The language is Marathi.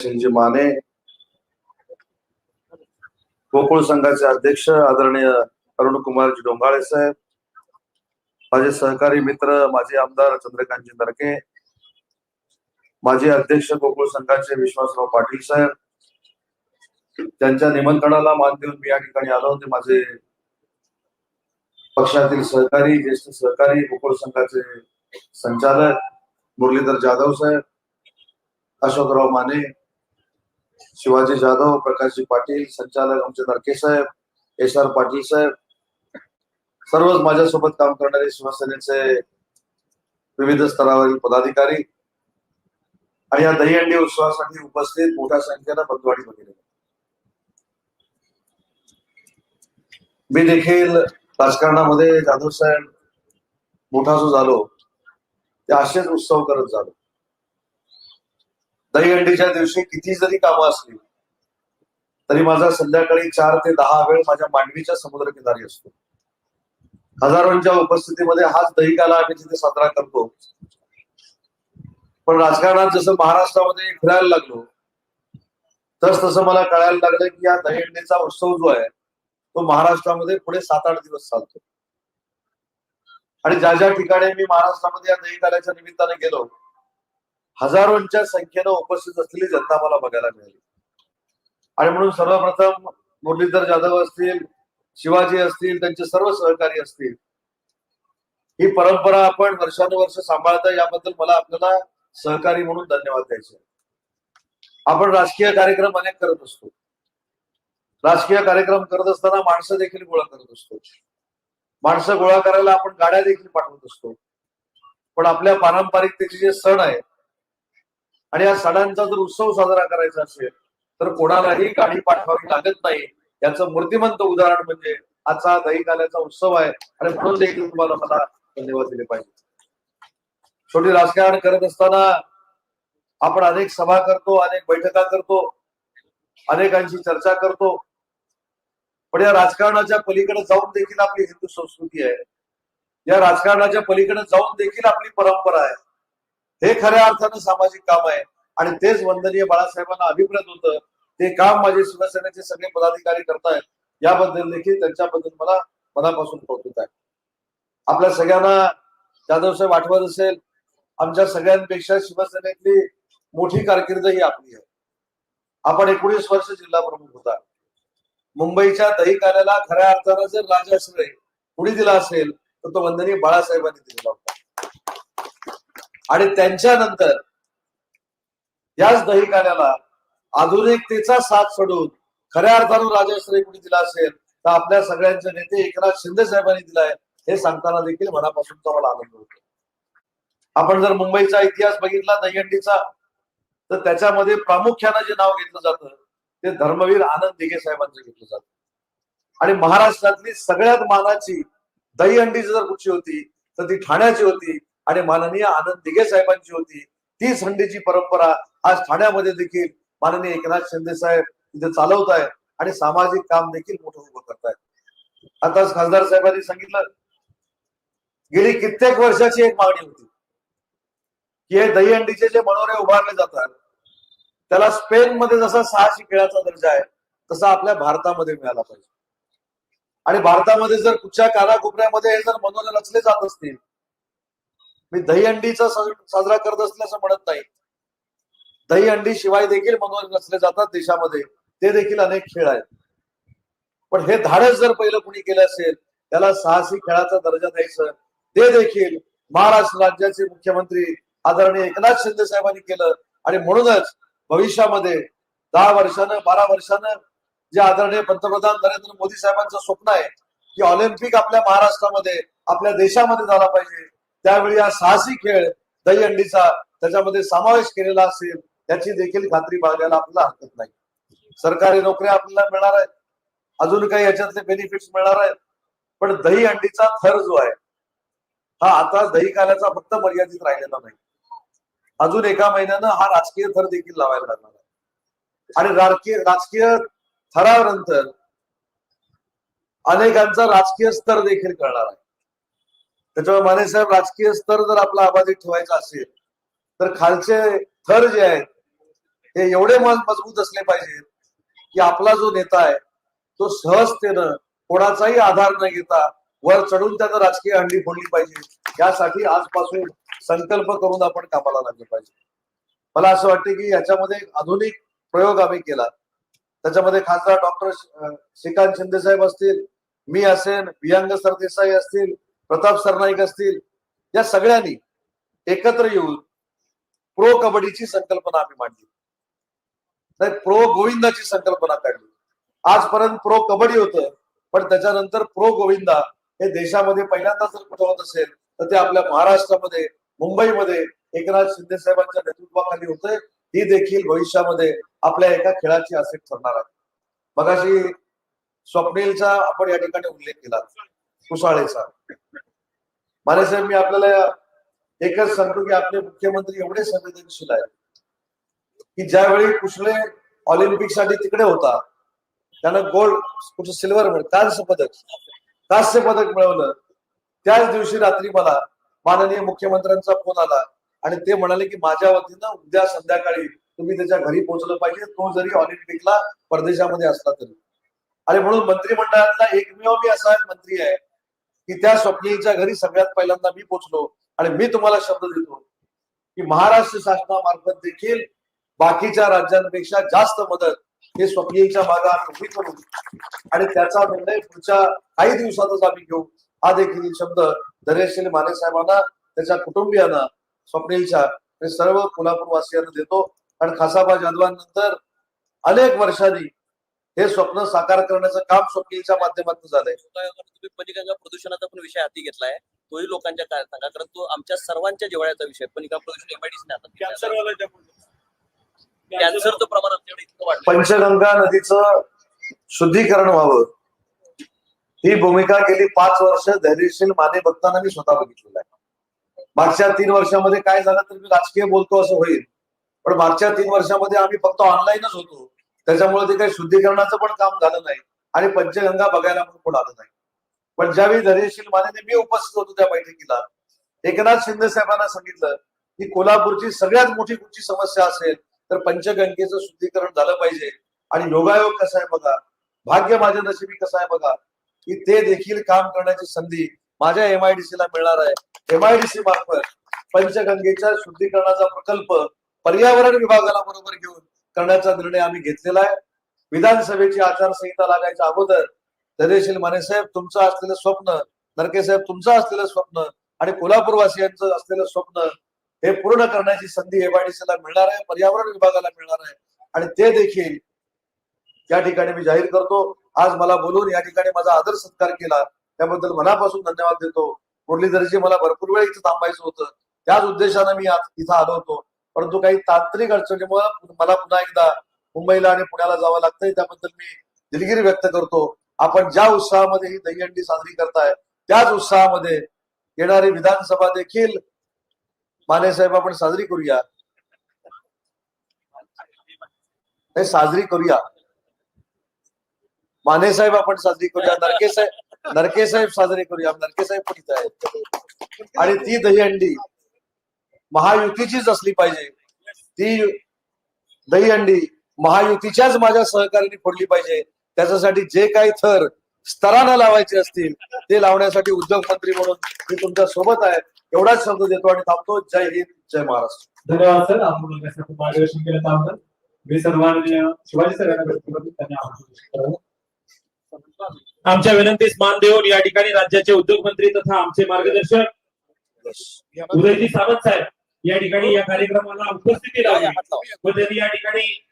सिंगजी माने गोकुळ संघाचे अध्यक्ष आदरणीय अरुण कुमारजी डोंगाळे साहेब माझे सहकारी मित्र माजी आमदार चंद्रकांतजी नरके माजी अध्यक्ष गोकुळ संघाचे विश्वासराव पाटील साहेब त्यांच्या निमंत्रणाला मान देऊन मी या ठिकाणी आलो होते. माझे पक्षातील सहकारी ज्येष्ठ सहकारी गोकुळ संघाचे संचालक मुरलीधर जाधव साहेब अशोकराव माने शिवाजी जाधव प्रकाशजी पाटील संचालक आमचे नरके साहेब एस आर पाटील साहेब सर्वच माझ्यासोबत काम करणारे शिवसेनेचे विविध स्तरावरील पदाधिकारी आणि या दहीहंडी उत्सवासाठी उपस्थित मोठ्या संख्येनं बंधुवाडी वगैरे मी देखील राजकारणामध्ये जाधव साहेब मोठा जो झालो ते असेच उत्सव करत झालो. दहीहंडीच्या दिवशी किती जरी कामं असली तरी माझा संध्याकाळी चार ते दहा वेळ माझ्या मांडवीच्या समुद्र किनारी असतो. हजारोंच्या उपस्थितीमध्ये हाच दहीकाला आम्ही तिथे साजरा करतो. पण राजकारणात जसं महाराष्ट्रामध्ये फिरायला लागलो तस तसं मला कळायला लागलं की या दहीहंडीचा उत्सव जो आहे तो महाराष्ट्रामध्ये पुढे सात आठ दिवस चालतो. आणि ज्या ज्या ठिकाणी मी महाराष्ट्रामध्ये या दहीकाल्याच्या निमित्ताने गेलो हजारोंच्या संख्येनं उपस्थित असलेली जनता मला बघायला मिळाली. आणि म्हणून सर्वप्रथम मुरलीधर जाधव असतील शिवाजी असतील त्यांचे सर्व सहकारी असतील ही परंपरा आपण वर्षानुवर्ष सांभाळता याबद्दल मला आपल्याला सहकारी म्हणून धन्यवाद द्यायचे आपण राजकीय कार्यक्रम अनेक करत असतो. राजकीय कार्यक्रम करत असताना माणसं देखील गोळा करत असतो. माणसं गोळा करायला आपण गाड्या देखील पाठवत असतो. पण आपल्या पारंपरिकतेचे जे सण आहेत आणि या सणांचा जर उत्सव साजरा करायचा असेल तर कोणालाही गाडी पाठवावी लागत नाही. याचं मूर्तिमंत उदाहरण म्हणजे आजचा दही काल्याचा उत्सव आहे. आणि म्हणून देखील तुम्हाला मला धन्यवाद दिले पाहिजे. छोटी राजकारण करत असताना आपण अनेक सभा करतो अनेक बैठका करतो अनेकांशी चर्चा करतो. पण या राजकारणाच्या पलीकडे जाऊन देखील आपली हिंदू संस्कृती आहे. या राजकारणाच्या पलीकडे जाऊन देखील आपली परंपरा आहे. हे खऱ्या अर्थानं सामाजिक काम आहे. आणि तेच वंदनीय बाळासाहेबांना अभिप्रेत होतं. ते काम माझे शिवसेनेचे सगळे पदाधिकारी करतायत. याबद्दल देखील त्यांच्याबद्दल मला मनापासून कौतुक आहे. आपल्या सगळ्यांना जाधव साहेब आठवत असेल आमच्या सगळ्यांपेक्षा शिवसेनेतली मोठी कारकीर्द ही आपली आहे. आपण एकोणीस वर्ष जिल्हा प्रमुख होता. मुंबईच्या दही कार्याला खऱ्या अर्थानं जर राजाश्रय कुणी दिला असेल तर तो वंदनीय बाळासाहेबांनी दिलेला होता. आणि त्यांच्यानंतर याच दही कार्याला आधुनिकतेचा साथ सोडून खऱ्या अर्थानं राजाश्रय कुणी दिला असेल तर आपल्या सगळ्यांचे नेते एकनाथ शिंदे साहेबांनी दिलाय हे सांगताना देखील मनापासूनचा मला आनंद होतो. आपण जर मुंबईचा इतिहास बघितला दहीहंडीचा तर त्याच्यामध्ये प्रामुख्यानं जे नाव घेतलं जातं ते धर्मवीर आनंद दिघे साहेबांचं घेतलं जातं. आणि महाराष्ट्रातली सगळ्यात मानाची दहीहंडीची जर कुठची होती तर ती ठाण्याची होती आणि माननीय आनंद दिघे साहेबांची होती तीच हंडीची परंपरा आज ठाण्यामध्ये देखील माननीय एकनाथ शिंदे साहेब तिथे चालवत आहेत आणि सामाजिक काम देखील मोठं उभं करतायत. आताच खासदार साहेबांनी सांगितलं गेली कित्येक वर्षाची एक मागणी होती की हे दहीहंडीचे जे मनोरे उभारले जातात त्याला स्पेन मध्ये जसा सहाशे खेळाचा दर्जा आहे तसा आपल्या भारतामध्ये मिळाला पाहिजे. आणि भारतामध्ये जर कुठच्या कानाकोपऱ्यामध्ये हे जर मनोरे रचले जात असतील मी दहीहंडीचा साजरा करत असल्याचं म्हणत नाही. दहीहंडी शिवाय देखील मनोरंजन असले जातात देशामध्ये. ते देखील अनेक खेळ आहेत. पण हे धाडस जर पहिलं कुणी केलं असेल त्याला साहसी खेळाचा दर्जा द्यायचं ते देखील महाराष्ट्र राज्याचे मुख्यमंत्री आदरणीय एकनाथ शिंदे साहेबांनी केलं. आणि म्हणूनच भविष्यामध्ये दहा वर्षानं बारा वर्षानं जे आदरणीय पंतप्रधान नरेंद्र मोदी साहेबांचं स्वप्न आहे की ऑलिम्पिक आपल्या महाराष्ट्रामध्ये आपल्या देशामध्ये झाला पाहिजे. त्यावेळी हा साहसी खेळ दहीहंडीचा त्याच्यामध्ये समावेश केलेला असेल त्याची देखील खात्री बाळगायला आपल्याला हरकत नाही. सरकारी नोकऱ्या आपल्याला मिळणार आहेत. अजून काही याच्यातले बेनिफिट्स मिळणार आहेत. पण दही अंडीचा थर जो आहे हा आता दही काल्याचा फक्त मर्यादित राहिलेला नाही. अजून एका महिन्यानं हा राजकीय थर देखील लावायला लागणार आहे. आणि राजकीय राजकीय थरानंतर अनेकांचा राजकीय स्तर देखील कळणार आहे. त्याच्यामुळे माने साहेब राजकीय स्तर जर आपला अबाधित ठेवायचा असेल तर खालचे थर जे आहेत हे एवढे मजबूत असले पाहिजेत की आपला जो नेता आहे तो सहजतेनं कोणाचाही आधार न घेता वर चढून त्यानं राजकीय हंडी फोडली पाहिजे. यासाठी आजपासून संकल्प करून आपण कामाला लागले पाहिजे. मला असं वाटतं की याच्यामध्ये आधुनिक प्रयोग आम्ही केला. त्याच्यामध्ये खासदार डॉक्टर श्रीकांत शिंदे साहेब असतील मी असेन वियांग सरदेसाई असतील प्रताप सरनाईक असतील या सगळ्यांनी एकत्र येऊन प्रो कबड्डीची संकल्पना आम्ही मांडली. नाही प्रो गोविंदाची संकल्पना काढली. आजपर्यंत प्रो कबड्डी होतं पण त्याच्यानंतर प्रो गोविंदा हे देशामध्ये पहिल्यांदा जर कुठं होत असेल तर ते आपल्या महाराष्ट्रामध्ये मुंबईमध्ये एकनाथ शिंदे साहेबांच्या नेतृत्वाखाली होतंय. ही देखील भविष्यामध्ये आपल्या एका खेळाची असेट ठरणार आहे. मगाशी स्वप्नीलचा आपण या ठिकाणी उल्लेख केला. कुसाळेचा माने साहेब मी आपल्याला एकच सांगतो की आपले मुख्यमंत्री एवढे संवेदनशील आहेत की ज्यावेळी कुशळे ऑलिम्पिकसाठी तिकडे होता त्यानं गोल्ड कुठं सिल्वर कांस्य पदक कांस्य पदक मिळवलं. त्याच दिवशी रात्री मला माननीय मुख्यमंत्र्यांचा फोन आला आणि ते म्हणाले की माझ्या वतीनं उद्या संध्याकाळी तुम्ही त्याच्या घरी पोहोचलं पाहिजे तो जरी ऑलिम्पिकला परदेशामध्ये असला तरी. आणि म्हणून मंत्रिमंडळातला एकमेव मी असा एक मंत्री आहे की त्या स्वप्नीलच्या घरी सगळ्यात पहिल्यांदा मी पोहोचलो आणि मी तुम्हाला शब्द देतो की महाराष्ट्र शासनामार्फत देखील बाकीच्या राज्यांपेक्षा जास्त मदत हे स्वप्नीलच्या मागा आम्ही उभी करू. आणि त्याचा निर्णय पुढच्या काही दिवसातच आम्ही घेऊ. हा देखील शब्द धैर्यशील माने साहेबांना त्याच्या कुटुंबियांना स्वप्नीलच्या सर्व कोल्हापूर वासियांना देतो. आणि खासाबा जाधवांनंतर अनेक वर्षांनी हे स्वप्न साकार करण्याचं काम स्वप्नीलच्या माध्यमातून झालंय. तुम्ही पंचगंगा प्रदूषणाचा पण विषय हाती घेतलाय. तोही लोकांच्या काय सांगा कारण तो आमच्या सर्वांच्या जिव्हाळ्याचा विषय पंचगंगा प्रदूषण. कॅन्सरचं प्रमाण आमच्याकडे इतकं वाढलं पंचगंगा नदीचं शुद्धीकरण व्हावं. ही भूमिका गेली पाच वर्ष धैर्यशील माने बघताना मी स्वतः बघितलेलं आहे. मागच्या तीन वर्षामध्ये काय झालं तर मी राजकीय बोलतो असं होईल. पण मागच्या तीन वर्षामध्ये आम्ही फक्त ऑनलाईनच होतो. त्याच्यामुळे ते काही शुद्धीकरणाचं पण काम झालं नाही. आणि पंचगंगा बघायला पण कोण आलं नाही. पण ज्यावेळी धैर्यशील मानेने मी उपस्थित होतो त्या बैठकीला एकनाथ शिंदे साहेबांना सांगितलं की कोल्हापूरची सगळ्यात मोठी कुठची समस्या असेल तर पंचगंगेचं शुद्धीकरण झालं पाहिजे. आणि योगायोग कसा आहे बघा भाग्य माझ्या नशिबी कसं आहे बघा की ते देखील काम करण्याची संधी माझ्या एमआयडीसी ला मिळणार आहे. एमआयडीसी मार्फत पंचगंगेच्या शुद्धीकरणाचा प्रकल्प पर्यावरण विभागाला बरोबर घेऊन करण्याचा निर्णय आम्ही घेतलेला आहे. विधानसभेची आचारसंहिता लागायच्या अगोदर धैर्यशील माने साहेब तुमचं असलेलं स्वप्न नरके साहेब तुमचं असलेलं स्वप्न आणि कोल्हापूरवासियांचं असलेलं स्वप्न हे पूर्ण करण्याची संधी एमआयडीसीला मिळणार आहे पर्यावरण विभागाला मिळणार आहे. आणि ते देखील या ठिकाणी मी जाहीर करतो. आज मला बोलून या ठिकाणी माझा आदर सत्कार केला. त्याबद्दल मनापासून धन्यवाद देतो. मुरलीधरजी मला भरपूर वेळ इथं थांबायचं होतं. त्याच उद्देशानं मी आज इथं आलो होतो. परंतु काही तांत्रिक अडचणीमुळे मला पुन्हा एकदा मुंबईला आणि पुण्याला जावं लागतंय त्याबद्दल मी दिलगिरी व्यक्त करतो. आपण ज्या उत्साहामध्ये ही दहीहंडी साजरी करताय त्याच उत्साहामध्ये येणारी विधानसभा देखील माने साहेब आपण साजरी करूया. हे साजरी करूया. माने साहेब आपण साजरी करूया नरके साहेब नरके साहेब साजरी करूया नरके साहेब पण इथं आहेत. आणि ती दहीहंडी महायुतीचीच असली पाहिजे. ती दहीहंडी महायुतीच्याच माझ्या सहकार्याने फोडली पाहिजे. त्याच्यासाठी जे काही थर स्तरानं लावायचे असतील ते लावण्यासाठी उद्योगमंत्री म्हणून मी तुमच्यासोबत आहे. एवढाच शब्द देतो आणि थांबतो. जय हिंद जय महाराष्ट्र. धन्यवाद सर. आपण मार्गदर्शन केलं त्याबद्दल मी सन्माननीय शिवाजी सर यांना व्यक्त करतो त्यांनी आमंत्रित करावं. आमच्या विनंतीस मान देऊन या ठिकाणी राज्याचे उद्योगमंत्री तथा आमचे मार्गदर्शक उदयजी सावंत साहेब या ठिकाणी या कार्यक्रमाला उपस्थिती लावली. व त्यांनी या ठिकाणी